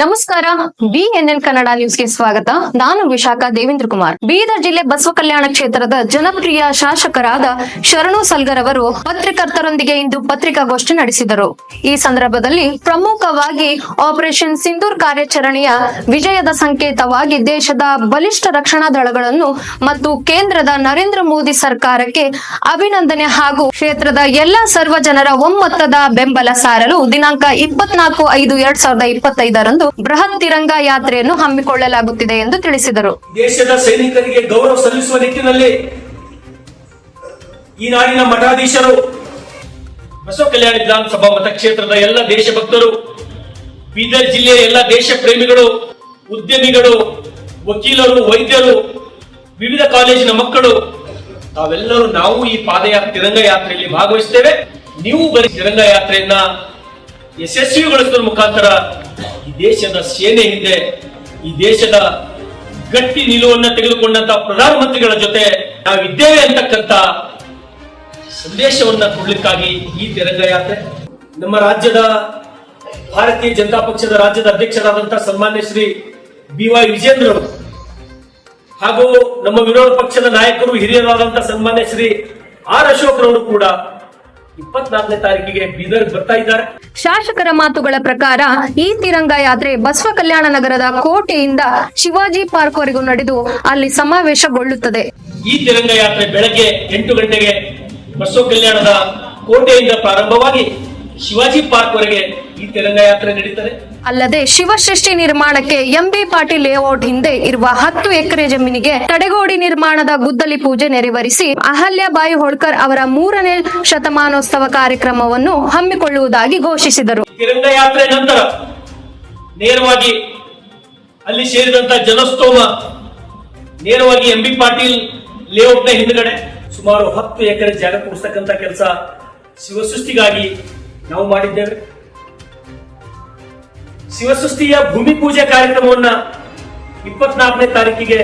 ನಮಸ್ಕಾರ. ಬಿಎನ್ಎನ್ ಕನ್ನಡ ನ್ಯೂಸ್ಗೆ ಸ್ವಾಗತ. ನಾನು ವಿಶಾಖ ದೇವೇಂದ್ರ ಕುಮಾರ್. ಬೀದರ್ ಜಿಲ್ಲೆ ಬಸವ ಕಲ್ಯಾಣ ಕ್ಷೇತ್ರದ ಜನಪ್ರಿಯ ಶಾಸಕರಾದ ಶರಣು ಸಲ್ಗರ್ ಅವರು ಪತ್ರಕರ್ತರೊಂದಿಗೆ ಇಂದು ಪತ್ರಿಕಾಗೋಷ್ಠಿ ನಡೆಸಿದರು. ಈ ಸಂದರ್ಭದಲ್ಲಿ ಪ್ರಮುಖವಾಗಿ ಆಪರೇಷನ್ ಸಿಂಧೂರ್ ಕಾರ್ಯಾಚರಣೆಯ ವಿಜಯದ ಸಂಕೇತವಾಗಿ ದೇಶದ ಬಲಿಷ್ಠ ರಕ್ಷಣಾ ದಳಗಳನ್ನು ಮತ್ತು ಕೇಂದ್ರದ ನರೇಂದ್ರ ಮೋದಿ ಸರ್ಕಾರಕ್ಕೆ ಅಭಿನಂದನೆ ಹಾಗೂ ಕ್ಷೇತ್ರದ ಎಲ್ಲಾ ಸರ್ವ ಜನರ ಒಮ್ಮತದ ಬೆಂಬಲ ಸಾರಲು ದಿನಾಂಕ ಇಪ್ಪತ್ನಾಲ್ಕು ಐದು ಎರಡ್ ಸಾವಿರದ ಇಪ್ಪತ್ತೈದರಂದು ಬೃಹತ್ ತಿರಂಗ ಯಾತ್ರೆಯನ್ನು ಹಮ್ಮಿಕೊಳ್ಳಲಾಗುತ್ತಿದೆ ಎಂದು ತಿಳಿಸಿದರು. ದೇಶದ ಸೈನಿಕರಿಗೆ ಗೌರವ ಸಲ್ಲಿಸುವ ನಿಟ್ಟಿನಲ್ಲಿ ಈ ನಾಡಿನ ಮಠಾಧೀಶರು, ಬಸವ ಕಲ್ಯಾಣ ವಿಧಾನಸಭಾ ಮತಕ್ಷೇತ್ರದ ಎಲ್ಲ ದೇಶಭಕ್ತರು, ಬೀದರ್ ಜಿಲ್ಲೆಯ ಎಲ್ಲ ದೇಶ ಪ್ರೇಮಿಗಳು ಉದ್ಯಮಿಗಳು, ವಕೀಲರು, ವೈದ್ಯರು, ವಿವಿಧ ಕಾಲೇಜಿನ ಮಕ್ಕಳು, ತಾವೆಲ್ಲರೂ ನಾವು ಈ ಪಾದಯಾತ್ರೆ, ತಿರಂಗ ಯಾತ್ರೆಯಲ್ಲಿ ಭಾಗವಹಿಸ್ತೇವೆ ನೀವು ಬರೀ ತಿರಂಗ ಯಾತ್ರೆಯನ್ನ ಯಶಸ್ವಿಗೊಳಿಸುವ ಮುಖಾಂತರ ಈ ದೇಶದ ಸೇನೆ ಹಿಂದೆ, ಈ ದೇಶದ ಗಟ್ಟಿ ನಿಲುವನ್ನ ತೆಗೆದುಕೊಂಡಂತ ಪ್ರಧಾನಮಂತ್ರಿಗಳ ಜೊತೆ ನಾವಿದ್ದೇವೆ ಅಂತಕ್ಕಂತ ಸಂದೇಶವನ್ನ ಕೊಡ್ಲಿಕ್ಕಾಗಿ ಈ ತಿರಂಗ ನಮ್ಮ ರಾಜ್ಯದ ಭಾರತೀಯ ಜನತಾ ಪಕ್ಷದ ರಾಜ್ಯದ ಅಧ್ಯಕ್ಷರಾದಂತಹ ಸನ್ಮಾನ್ಯ ಶ್ರೀ ಬಿ ವೈ ವಿಜೇಂದ್ರ ಹಾಗೂ ನಮ್ಮ ವಿರೋಧ ಪಕ್ಷದ ನಾಯಕರು ಹಿರಿಯರಾದಂತಹ ಸನ್ಮಾನ್ಯ ಶ್ರೀ ಆರ್ ಅಶೋಕ್ರವರು ಕೂಡ ಇಪ್ಪತ್ನಾಲ್ಕನೇ ತಾರೀಕಿಗೆ ಬೀದರ್ ಬರ್ತಾ ಇದ್ದಾರೆ. ಶಾಸಕರ ಮಾತುಗಳ ಪ್ರಕಾರ ಈ ತಿರಂಗ ಯಾತ್ರೆ ಬಸವ ಕಲ್ಯಾಣ ನಗರದ ಕೋಟೆಯಿಂದ ಶಿವಾಜಿ ಪಾರ್ಕ್ ವರೆಗೂ ನಡೆದು ಅಲ್ಲಿ ಸಮಾವೇಶಗೊಳ್ಳುತ್ತದೆ. ಈ ತಿರಂಗ ಯಾತ್ರೆ ಬೆಳಗ್ಗೆ ಎಂಟು ಗಂಟೆಗೆ ಬಸವ ಕಲ್ಯಾಣದ ಕೋಟೆಯಿಂದ ಪ್ರಾರಂಭವಾಗಿ ಶಿವಾಜಿ ಪಾರ್ಕ್ ವರೆಗೆ ಈ ತಿರಂಗ ಯಾತ್ರೆ ನಡೀತದೆ? ಅಲ್ಲದೆ ಶಿವಸೃಷ್ಟಿ ನಿರ್ಮಾಣಕ್ಕೆ ಎಂಬಿ ಪಾಟೀಲ್ ಲೇಔಟ್ ಹಿಂದೆ ಇರುವ ಹತ್ತು ಎಕರೆ ಜಮೀನಿಗೆ ತಡೆಗೋಡಿ ನಿರ್ಮಾಣದ ಗುದ್ದಲಿ ಪೂಜೆ ನೆರವೇರಿಸಿ ಅಹಲ್ಯಾಬಾಯಿ ಹೋಳ್ಕರ್ ಅವರ ಮೂರನೇ ಶತಮಾನೋತ್ಸವ ಕಾರ್ಯಕ್ರಮವನ್ನು ಹಮ್ಮಿಕೊಳ್ಳುವುದಾಗಿ ಘೋಷಿಸಿದರು. ತಿರಂಗ ಯಾತ್ರೆ ನಂತರ ನೇರವಾಗಿ ಅಲ್ಲಿ ಸೇರಿದಂತ ಜನಸ್ತೋಮ ನೇರವಾಗಿ ಎಂಬಿ ಪಾಟೀಲ್ ಲೇಔಟ್ ಲೇಔಟ್ನ ಹಿಂದ್ಗಡೆ ಸುಮಾರು ಹತ್ತು ಎಕರೆ ಜಾಗ ಕೊಡಿಸ್ತಕ್ಕಂತ ಕೆಲಸ ಶಿವಸೃಷ್ಟಿಗಾಗಿ ನಾವು ಮಾಡಿದ್ದೇವೆ. ಶಿವಸೃಷ್ಟಿಯ ಭೂಮಿ ಪೂಜೆ ಕಾರ್ಯಕ್ರಮವನ್ನ ಇಪ್ಪತ್ನಾಲ್ಕನೇ ತಾರೀಕಿಗೆ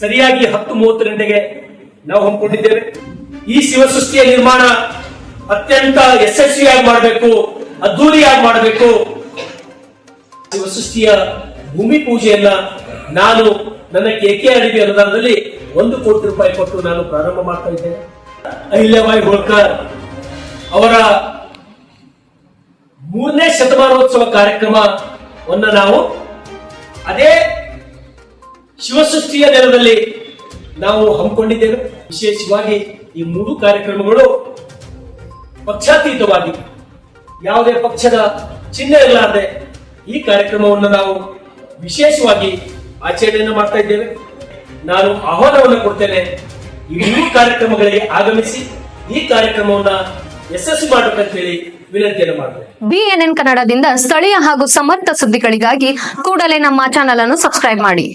ಸರಿಯಾಗಿ ಹತ್ತು ಮೂವತ್ತು ಗಂಟೆಗೆ ನಾವು ಹಮ್ಮಿಕೊಂಡಿದ್ದೇವೆ. ಈ ಶಿವಸೃಷ್ಟಿಯ ನಿರ್ಮಾಣ ಅತ್ಯಂತ ಯಶಸ್ವಿಯಾಗಿ ಮಾಡಬೇಕು, ಅದ್ದೂರಿಯಾಗಿ ಮಾಡಬೇಕು. ಶಿವಸೃಷ್ಟಿಯ ಭೂಮಿ ಪೂಜೆಯನ್ನ ನಾನು ನನ್ನ ಕೆಕೆ ಅಡಿಗೆ ಅನುದಾನದಲ್ಲಿ ಒಂದು ಕೋಟಿ ರೂಪಾಯಿ ಕೊಟ್ಟು ನಾನು ಪ್ರಾರಂಭ ಮಾಡ್ತಾ ಇದ್ದೇನೆ. ಅಹಿಲ್ಯಾಬಾಯಿ ಹೋಳ್ಕರ್ ಅವರ ಮೂರನೇ ಶತಮಾನೋತ್ಸವ ಕಾರ್ಯಕ್ರಮವನ್ನು ನಾವು ಅದೇ ಶಿವಸೃಷ್ಟಿಯ ನೆಲದಲ್ಲಿ ನಾವು ಹಮ್ಮಿಕೊಂಡಿದ್ದೇವೆ. ವಿಶೇಷವಾಗಿ ಈ ಮೂರು ಕಾರ್ಯಕ್ರಮಗಳು ಪಕ್ಷಾತೀತವಾಗಿ, ಯಾವುದೇ ಪಕ್ಷದ ಚಿಹ್ನೆ ಇರಲಾರದೆ ಈ ಕಾರ್ಯಕ್ರಮವನ್ನು ನಾವು ವಿಶೇಷವಾಗಿ ಆಚರಣೆಯನ್ನು ಮಾಡ್ತಾ ಇದ್ದೇವೆ. ನಾನು ಆಹ್ವಾನವನ್ನು ಕೊಡ್ತೇನೆ, ಈ ಮೂರು ಕಾರ್ಯಕ್ರಮಗಳಿಗೆ ಆಗಮಿಸಿ ಈ ಕಾರ್ಯಕ್ರಮವನ್ನು ಯಶಸ್ವಿ ಮಾಡಬೇಕಂತ ಹೇಳಿ ಬಿಎನ್ಎನ್ ಕನ್ನಡದಿಂದ ಸ್ಥಳೀಯ ಹಾಗೂ ಸಮರ್ಥ ಸುದ್ದಿಗಳಿಗಾಗಿ ಕೂಡಲೇ ನಮ್ಮ ಚಾನೆಲ್ ಅನ್ನು ಸಬ್ಸ್ಕ್ರೈಬ್ ಮಾಡಿ.